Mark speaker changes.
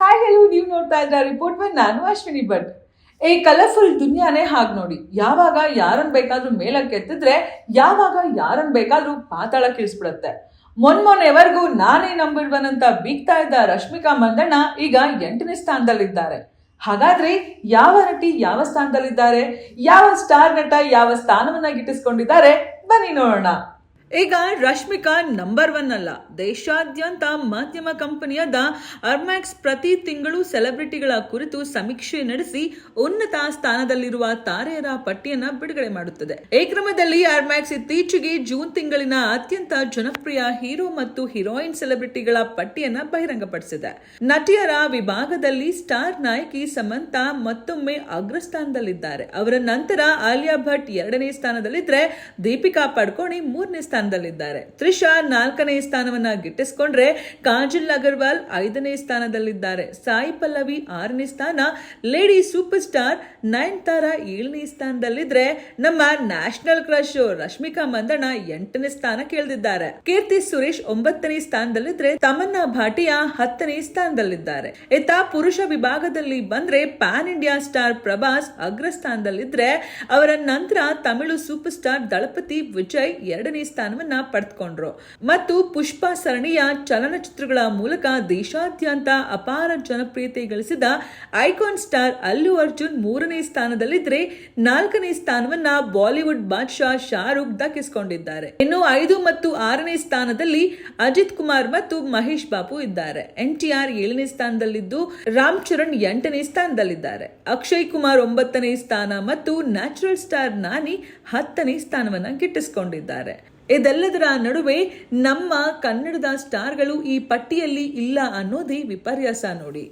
Speaker 1: Hi hello ನೀವು ನೋಡ್ತಾ ಇದ್ರ ರಿಪೋರ್ಟ್ ಮೇಲೆ ನಾನು ಅಶ್ವಿನಿ ಭಟ್. ಈ ಕಲರ್ಫುಲ್ ದುನಿಯಾನೇ ಹಾಗೆ ನೋಡಿ. ಯಾವಾಗ ಯಾರನ್ನು ಬೇಕಾದ್ರೂ ಮೇಲಕ್ಕೆ ಎತ್ತಿದ್ರೆ ಯಾವಾಗ ಯಾರನ್ನು ಬೇಕಾದ್ರೂ ಪಾತಾಳಕ್ಕೆ ಇಳಿಸ್ಬಿಡುತ್ತೆ ಮೊನ್ಮೊನ್ನೆವರೆಗೂ ನಾನೇ ಅಂತ ಬೀಗ್ತಾ ಇದ್ದ ರಶ್ಮಿಕಾ ಮಂದಣ್ಣ ಈಗ ಎಂಟನೇ ಸ್ಥಾನದಲ್ಲಿದ್ದಾರೆ. ಹಾಗಾದ್ರೆ ಯಾವ ನಟಿ ಯಾವ ಸ್ಥಾನದಲ್ಲಿದ್ದಾರೆ? ಯಾವ ಸ್ಟಾರ್ ನಟ ಯಾವ ಸ್ಥಾನವನ್ನ ಗಿಟ್ಟಿಸ್ಕೊಂಡಿದ್ದಾರೆ? ಬನ್ನಿ ನೋಡೋಣ. ಈಗ ರಶ್ಮಿಕಾ ನಂಬರ್ ಒನ್ ಅಲ್ಲ. ದೇಶಾದ್ಯಂತ ಮಾಧ್ಯಮ ಕಂಪನಿಯಾದ ಅರ್ಮ್ಯಾಕ್ಸ್ ಪ್ರತಿ ತಿಂಗಳು ಸೆಲೆಬ್ರಿಟಿಗಳ ಕುರಿತು ಸಮೀಕ್ಷೆ ನಡೆಸಿ ಉನ್ನತ ಸ್ಥಾನದಲ್ಲಿರುವ ತಾರೆಯರ ಪಟ್ಟಿಯನ್ನ ಬಿಡುಗಡೆ ಮಾಡುತ್ತದೆ. ಈ ಕ್ರಮದಲ್ಲಿ ಅರ್ಮ್ಯಾಕ್ಸ್ ಇತ್ತೀಚೆಗೆ ಜೂನ್ ತಿಂಗಳಿನ ಅತ್ಯಂತ ಜನಪ್ರಿಯ ಹೀರೋ ಮತ್ತು ಹೀರೋಯಿನ್ ಸೆಲೆಬ್ರಿಟಿಗಳ ಪಟ್ಟಿಯನ್ನ ಬಹಿರಂಗಪಡಿಸಿದೆ. ನಟಿಯರ ವಿಭಾಗದಲ್ಲಿ ಸ್ಟಾರ್ ನಾಯಕಿ ಸಮಂತ ಮತ್ತೊಮ್ಮೆ ಅಗ್ರಸ್ಥಾನದಲ್ಲಿದ್ದಾರೆ. ಅವರ ನಂತರ ಆಲಿಯಾ ಭಟ್ ಎರಡನೇ ಸ್ಥಾನದಲ್ಲಿದ್ದರೆ ದೀಪಿಕಾ ಪಡ್ಕೋಣಿ ಮೂರನೇ ಸ್ಥಾನದಲ್ಲಿದ್ದಾರೆ. ತ್ರಿಷಾ ನಾಲ್ಕನೇ ಸ್ಥಾನವನ್ನ ಗಿಟ್ಟಿಸಿಕೊಂಡ್ರೆ ಕಾಜಲ್ ಅಗರ್ವಾಲ್ ಐದನೇ ಸ್ಥಾನದಲ್ಲಿದ್ದಾರೆ. ಸಾಯಿ ಪಲ್ಲವಿ ಆರನೇ ಸ್ಥಾನ, ಲೇಡಿ ಸೂಪರ್ ಸ್ಟಾರ್ ನಯನ್ತಾರಾ ಏಳನೇ ಸ್ಥಾನದಲ್ಲಿದ್ರೆ ನಮ್ಮ ನ್ಯಾಷನಲ್ ಕ್ರಶ್ ರಶ್ಮಿಕಾ ಮಂದಣ್ಣ ಎಂಟನೇ ಸ್ಥಾನ ಕೇಳಿದ್ದಾರೆ ಕೀರ್ತಿ ಸುರೇಶ್ ಒಂಬತ್ತನೇ ಸ್ಥಾನದಲ್ಲಿದ್ರೆ ತಮನ್ನಾ ಭಾಟಿಯಾ ಹತ್ತನೇ ಸ್ಥಾನದಲ್ಲಿದ್ದಾರೆ. ಇತ್ತ ಪುರುಷ ವಿಭಾಗದಲ್ಲಿ ಬಂದ್ರೆ ಪ್ಯಾನ್ ಇಂಡಿಯಾ ಸ್ಟಾರ್ ಪ್ರಭಾಸ್ ಅಗ್ರಸ್ಥಾನದಲ್ಲಿದ್ರೆ ಅವರ ನಂತರ ತಮಿಳು ಸೂಪರ್ ಸ್ಟಾರ್ ದಳಪತಿ ವಿಜಯ್ ಎರಡನೇ ಸ್ಥಾನವನ್ನ ಪಡೆದುಕೊಂಡ್ರು. ಮತ್ತು ಪುಷ್ಪ ಸರಣಿಯ ಚಲನಚಿತ್ರಗಳ ಮೂಲಕ ದೇಶಾದ್ಯಂತ ಅಪಾರ ಜನಪ್ರಿಯತೆ ಗಳಿಸಿದ ಐಕಾನ್ ಸ್ಟಾರ್ ಅಲ್ಲು ಅರ್ಜುನ್ ಮೂರನೇ ಸ್ಥಾನದಲ್ಲಿದ್ದರೆ ನಾಲ್ಕನೇ ಸ್ಥಾನವನ್ನ ಬಾಲಿವುಡ್ ಬಾದ್ಶಾ ಶಾರುಖ್ ದಕ್ಕಿಸಿಕೊಂಡಿದ್ದಾರೆ ಇನ್ನು ಐದು ಮತ್ತು ಆರನೇ ಸ್ಥಾನದಲ್ಲಿ ಅಜಿತ್ ಕುಮಾರ್ ಮತ್ತು ಮಹೇಶ್ ಬಾಬು ಇದ್ದಾರೆ. ಎನ್ ಟಿ ಆರ್ ಏಳನೇ ಸ್ಥಾನದಲ್ಲಿದ್ದು ರಾಮ್ ಚರಣ್ ಎಂಟನೇ ಸ್ಥಾನದಲ್ಲಿದ್ದಾರೆ. ಅಕ್ಷಯ್ ಕುಮಾರ್ ಒಂಬತ್ತನೇ ಸ್ಥಾನ ಮತ್ತು ನ್ಯಾಚುರಲ್ ಸ್ಟಾರ್ ನಾನಿ ಹತ್ತನೇ ಸ್ಥಾನವನ್ನ ಗಿಟ್ಟಿಸಿಕೊಂಡಿದ್ದಾರೆ. ಇದೆಲ್ಲದರ ನಡುವೆ ನಮ್ಮ ಕನ್ನಡದ ಸ್ಟಾರ್ಗಳು ಈ ಪಟ್ಟಿಯಲ್ಲಿ ಇಲ್ಲ ಅನ್ನೋದೇ ವಿಪರ್ಯಾಸ ನೋಡಿ.